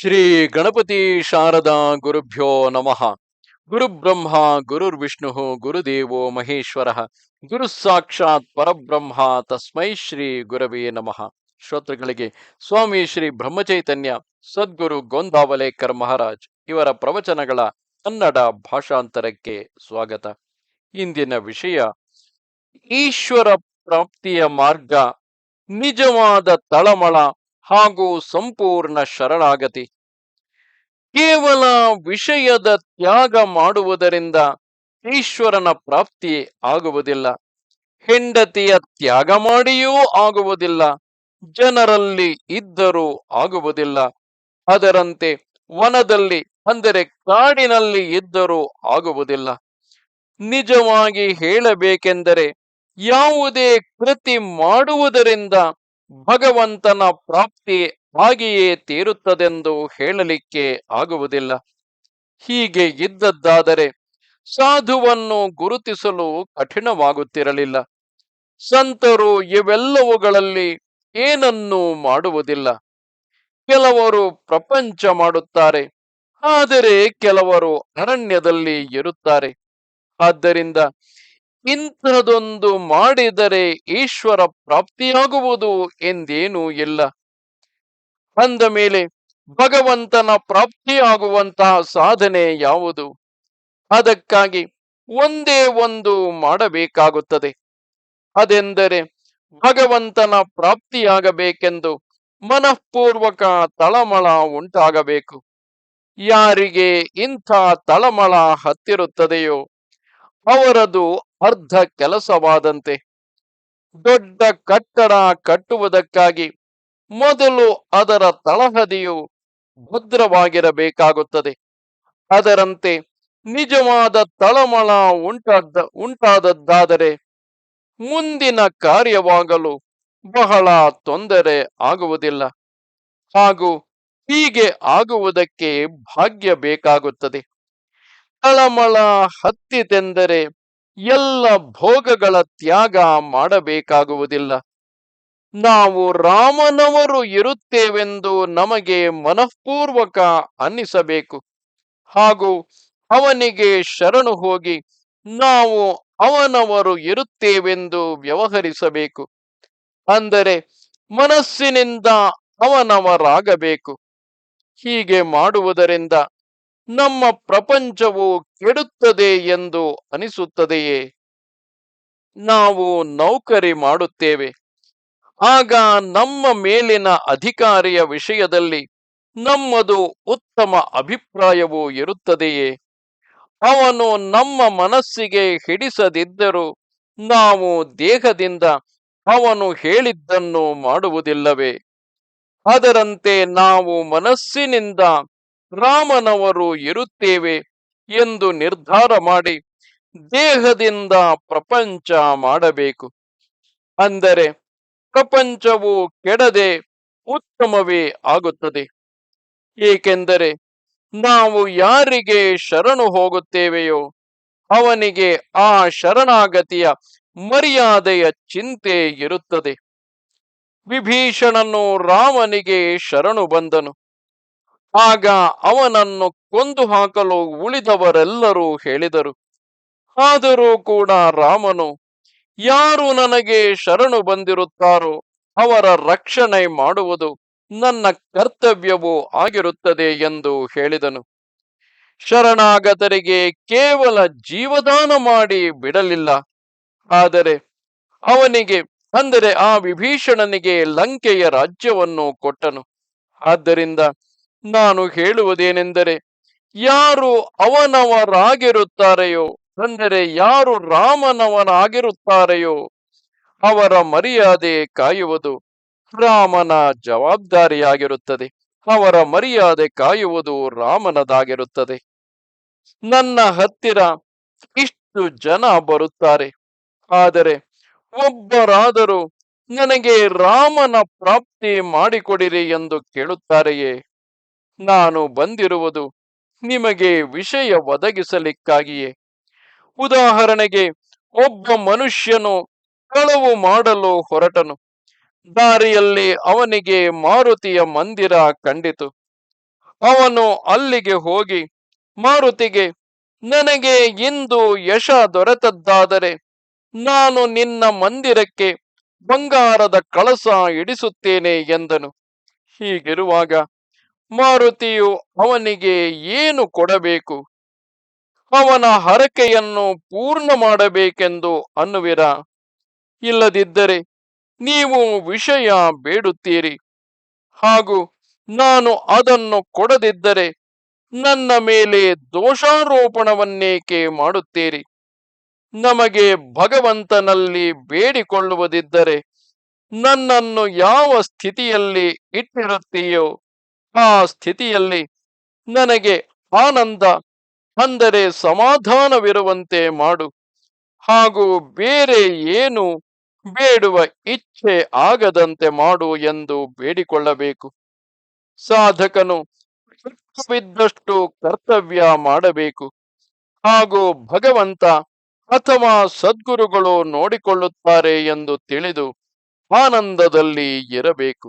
ಶ್ರೀ ಗಣಪತಿ ಶಾರದಾ ಗುರುಭ್ಯೋ ನಮಃ. ಗುರುಬ್ರಹ್ಮ ಗುರುರ್ವಿಷ್ಣು ಗುರುದೇವೋ ಮಹೇಶ್ವರ. ಗುರು ಸಾಕ್ಷಾತ್ ಪರಬ್ರಹ್ಮ, ತಸ್ಮೈ ಶ್ರೀ ಗುರವೇ ನಮಃ. ಶ್ರೋತೃಗಳಿಗೆ, ಸ್ವಾಮಿ ಶ್ರೀ ಬ್ರಹ್ಮಚೈತನ್ಯ, ಸದ್ಗುರು ಗೋಂದಾವಲೇಕರ್ ಮಹಾರಾಜ್ ಇವರ ಪ್ರವಚನಗಳ ಕನ್ನಡ ಭಾಷಾಂತರಕ್ಕೆ ಸ್ವಾಗತ. ಇಂದಿನ ವಿಷಯ, ಈಶ್ವರ ಪ್ರಾಪ್ತಿಯ ಮಾರ್ಗ, ನಿಜವಾದ ತಳಮಳ ಹಾಗೂ ಸಂಪೂರ್ಣ ಶರಣಾಗತಿ. ಕೇವಲ ವಿಷಯದ ತ್ಯಾಗ ಮಾಡುವುದರಿಂದ ಈಶ್ವರನ ಪ್ರಾಪ್ತಿ ಆಗುವುದಿಲ್ಲ. ಹೆಂಡತಿಯ ತ್ಯಾಗ ಮಾಡಿಯೂ ಆಗುವುದಿಲ್ಲ. ಜನರಲ್ಲಿ ಇದ್ದರೂ ಆಗುವುದಿಲ್ಲ. ಅದರಂತೆ ವನದಲ್ಲಿ, ಅಂದರೆ ಕಾಡಿನಲ್ಲಿ ಇದ್ದರೂ ಆಗುವುದಿಲ್ಲ. ನಿಜವಾಗಿ ಹೇಳಬೇಕೆಂದರೆ ಯಾವುದೇ ಕೃತಿ ಮಾಡುವುದರಿಂದ ಭಗವಂತನ ಪ್ರಾಪ್ತಿ ಹಾಗೆಯೇ ತೀರುತ್ತದೆಂದು ಹೇಳಲಿಕ್ಕೆ ಆಗುವುದಿಲ್ಲ. ಹೀಗೆ ಇದ್ದದ್ದಾದರೆ ಸಾಧುವನ್ನು ಗುರುತಿಸಲು ಕಠಿಣವಾಗುತ್ತಿರಲಿಲ್ಲ. ಸಂತರು ಇವೆಲ್ಲವುಗಳಲ್ಲಿ ಏನನ್ನೂ ಮಾಡುವುದಿಲ್ಲ. ಕೆಲವರು ಪ್ರಪಂಚ ಮಾಡುತ್ತಾರೆ, ಆದರೆ ಕೆಲವರು ಅರಣ್ಯದಲ್ಲಿ ಇರುತ್ತಾರೆ. ಆದ್ದರಿಂದ ಇಂಥದೊಂದು ಮಾಡಿದರೆ ಈಶ್ವರ ಪ್ರಾಪ್ತಿಯಾಗುವುದು ಎಂದೇನೂ ಇಲ್ಲ. ಅಂದ ಮೇಲೆ ಭಗವಂತನ ಪ್ರಾಪ್ತಿಯಾಗುವಂತಹ ಸಾಧನೆ ಯಾವುದು? ಅದಕ್ಕಾಗಿ ಒಂದೇ ಒಂದು ಮಾಡಬೇಕಾಗುತ್ತದೆ. ಅದೆಂದರೆ ಭಗವಂತನ ಪ್ರಾಪ್ತಿಯಾಗಬೇಕೆಂದು ಮನಃಪೂರ್ವಕ ತಳಮಳ ಉಂಟಾಗಬೇಕು. ಯಾರಿಗೆ ಇಂಥ ತಳಮಳ ಹತ್ತಿರುತ್ತದೆಯೋ ಅವರದು ಅರ್ಧ ಕೆಲಸವಾದಂತೆ. ದೊಡ್ಡ ಕಟ್ಟಡ ಕಟ್ಟುವುದಕ್ಕಾಗಿ ಮೊದಲು ಅದರ ತಳಹದಿಯು ಭದ್ರವಾಗಿರಬೇಕಾಗುತ್ತದೆ. ಅದರಂತೆ ನಿಜವಾದ ತಳಮಳ ಉಂಟಾದ, ಉಂಟಾದದ್ದಾದರೆ ಮುಂದಿನ ಕಾರ್ಯವಾಗಲು ಬಹಳ ತೊಂದರೆ ಆಗುವುದಿಲ್ಲ. ಹಾಗೂ ಹೀಗೆ ಆಗುವುದಕ್ಕೆ ಭಾಗ್ಯ ಬೇಕಾಗುತ್ತದೆ. ತಳಮಳ ಹತ್ತಿತೆಂದರೆ ಎಲ್ಲ ಭೋಗಗಳ ತ್ಯಾಗ ಮಾಡಬೇಕಾಗುವುದಿಲ್ಲ. ನಾವು ರಾಮನವರು ಇರುತ್ತೇವೆಂದು ನಮಗೆ ಮನಃಪೂರ್ವಕ ಅನ್ನಿಸಬೇಕು. ಹಾಗೂ ಅವನಿಗೆ ಶರಣು ಹೋಗಿ ನಾವು ಅವನವರು ಇರುತ್ತೇವೆಂದು ವ್ಯವಹರಿಸಬೇಕು. ಅಂದರೆ ಮನಸ್ಸಿನಿಂದ ಅವನವರಾಗಬೇಕು. ಹೀಗೆ ಮಾಡುವುದರಿಂದ ನಮ್ಮ ಪ್ರಪಂಚವು ಕೆಡುತ್ತದೆ ಎಂದು ಅನಿಸುತ್ತದೆಯೇ? ನಾವು ನೌಕರಿ ಮಾಡುತ್ತೇವೆ. ಆಗ ನಮ್ಮ ಮೇಲಿನ ಅಧಿಕಾರಿಯ ವಿಷಯದಲ್ಲಿ ನಮ್ಮದು ಉತ್ತಮ ಅಭಿಪ್ರಾಯವು ಇರುತ್ತದೆಯೇ? ಅವನು ನಮ್ಮ ಮನಸ್ಸಿಗೆ ಹಿಡಿಸದಿದ್ದರೂ ನಾವು ದೇಹದಿಂದ ಅವನು ಹೇಳಿದ್ದನ್ನು ಮಾಡುವುದಿಲ್ಲವೇ? ಅದರಂತೆ ನಾವು ಮನಸ್ಸಿನಿಂದ ರಾಮನವರು ಇರುತ್ತೇವೆ ಎಂದು ನಿರ್ಧಾರ ಮಾಡಿ ದೇಹದಿಂದ ಪ್ರಪಂಚ ಮಾಡಬೇಕು. ಅಂದರೆ ಪ್ರಪಂಚವು ಕೆಡದೆ ಉತ್ತಮವೇ ಆಗುತ್ತದೆ. ಏಕೆಂದರೆ ನಾವು ಯಾರಿಗೆ ಶರಣು ಹೋಗುತ್ತೇವೆಯೋ ಅವನಿಗೆ ಆ ಶರಣಾಗತಿಯ ಮರ್ಯಾದೆಯ ಚಿಂತೆ ಇರುತ್ತದೆ. ವಿಭೀಷಣನು ರಾಮನಿಗೆ ಶರಣು ಬಂದನು. ಆಗ ಅವನನ್ನು ಕೊಂದು ಹಾಕಲು ಉಳಿದವರೆಲ್ಲರೂ ಹೇಳಿದರು. ಆದರೂ ಕೂಡ ರಾಮನು, ಯಾರು ನನಗೆ ಶರಣು ಬಂದಿರುತ್ತಾರೋ ಅವರ ರಕ್ಷಣೆ ಮಾಡುವುದು ನನ್ನ ಕರ್ತವ್ಯವೂ ಆಗಿರುತ್ತದೆ ಎಂದು ಹೇಳಿದನು. ಶರಣಾಗತರಿಗೆ ಕೇವಲ ಜೀವದಾನ ಮಾಡಿ ಬಿಡಲಿಲ್ಲ. ಆದರೆ ಅವನಿಗೆ, ಅಂದರೆ ಆ ವಿಭೀಷಣನಿಗೆ ಲಂಕೆಯ ರಾಜ್ಯವನ್ನು ಕೊಟ್ಟನು. ಆದ್ದರಿಂದ ನಾನು ಹೇಳುವುದೇನೆಂದರೆ, ಯಾರು ಅವನವರಾಗಿರುತ್ತಾರೆಯೋ, ಅಂದರೆ ಯಾರು ರಾಮನವನಾಗಿರುತ್ತಾರೆಯೋ, ಅವರ ಮರ್ಯಾದೆ ಕಾಯುವುದು ರಾಮನ ಜವಾಬ್ದಾರಿಯಾಗಿರುತ್ತದೆ. ಅವರ ಮರ್ಯಾದೆ ಕಾಯುವುದು ರಾಮನದಾಗಿರುತ್ತದೆ. ನನ್ನ ಹತ್ತಿರ ಇಷ್ಟು ಜನ ಬರುತ್ತಾರೆ. ಆದರೆ ಒಬ್ಬರಾದರೂ ನನಗೆ ರಾಮನ ಪ್ರಾಪ್ತಿ ಮಾಡಿಕೊಡಿರಿ ಎಂದು ಕೇಳುತ್ತಾರೆಯೇ? ನಾನು ಬಂದಿರುವುದು ನಿಮಗೆ ವಿಷಯ ಒದಗಿಸಲಿಕ್ಕಾಗಿಯೇ. ಉದಾಹರಣೆಗೆ, ಒಬ್ಬ ಮನುಷ್ಯನು ಕಳವು ಮಾಡಲು ಹೊರಟನು. ದಾರಿಯಲ್ಲಿ ಅವನಿಗೆ ಮಾರುತಿಯ ಮಂದಿರ ಕಂಡಿತು. ಅವನು ಅಲ್ಲಿಗೆ ಹೋಗಿ, ಮಾರುತಿಗೆ, ನನಗೆ ಇಂದು ಯಶ ದೊರೆತದ್ದಾದರೆ ನಾನು ನಿನ್ನ ಮಂದಿರಕ್ಕೆ ಬಂಗಾರದ ಕಳಸ ಇಡಿಸುತ್ತೇನೆ ಎಂದನು. ಹೀಗಿರುವಾಗ ಮಾರುತಿಯು ಅವನಿಗೆ ಏನು ಕೊಡಬೇಕು? ಅವನ ಹರಕೆಯನ್ನು ಪೂರ್ಣ ಮಾಡಬೇಕೆಂದು ಅನ್ನುವಿರ? ಇಲ್ಲದಿದ್ದರೆ ನೀವು ವಿಷಯ ಬೇಡುತ್ತೀರಿ. ಹಾಗೂ ನಾನು ಅದನ್ನು ಕೊಡದಿದ್ದರೆ ನನ್ನ ಮೇಲೆ ದೋಷಾರೋಪಣವನ್ನೇಕೆ ಮಾಡುತ್ತೀರಿ? ನಮಗೆ ಭಗವಂತನಲ್ಲಿ ಬೇಡಿಕೊಳ್ಳುವುದಿದ್ದರೆ ನನ್ನನ್ನು ಯಾವ ಸ್ಥಿತಿಯಲ್ಲಿ ಇಟ್ಟಿರುತ್ತೀಯೋ ಆ ಸ್ಥಿತಿಯಲ್ಲಿ ನನಗೆ ಆನಂದ, ಅಂದರೆ ಸಮಾಧಾನವಿರುವಂತೆ ಮಾಡು. ಹಾಗೂ ಬೇರೆ ಏನು ಬೇಡುವ ಇಚ್ಛೆ ಆಗದಂತೆ ಮಾಡು ಎಂದು ಬೇಡಿಕೊಳ್ಳಬೇಕು. ಸಾಧಕನು ಬಿದ್ದಷ್ಟು ಕರ್ತವ್ಯ ಮಾಡಬೇಕು. ಹಾಗೂ ಭಗವಂತ ಅಥವಾ ಸದ್ಗುರುಗಳು ನೋಡಿಕೊಳ್ಳುತ್ತಾರೆ ಎಂದು ತಿಳಿದು ಆನಂದದಲ್ಲಿ ಇರಬೇಕು.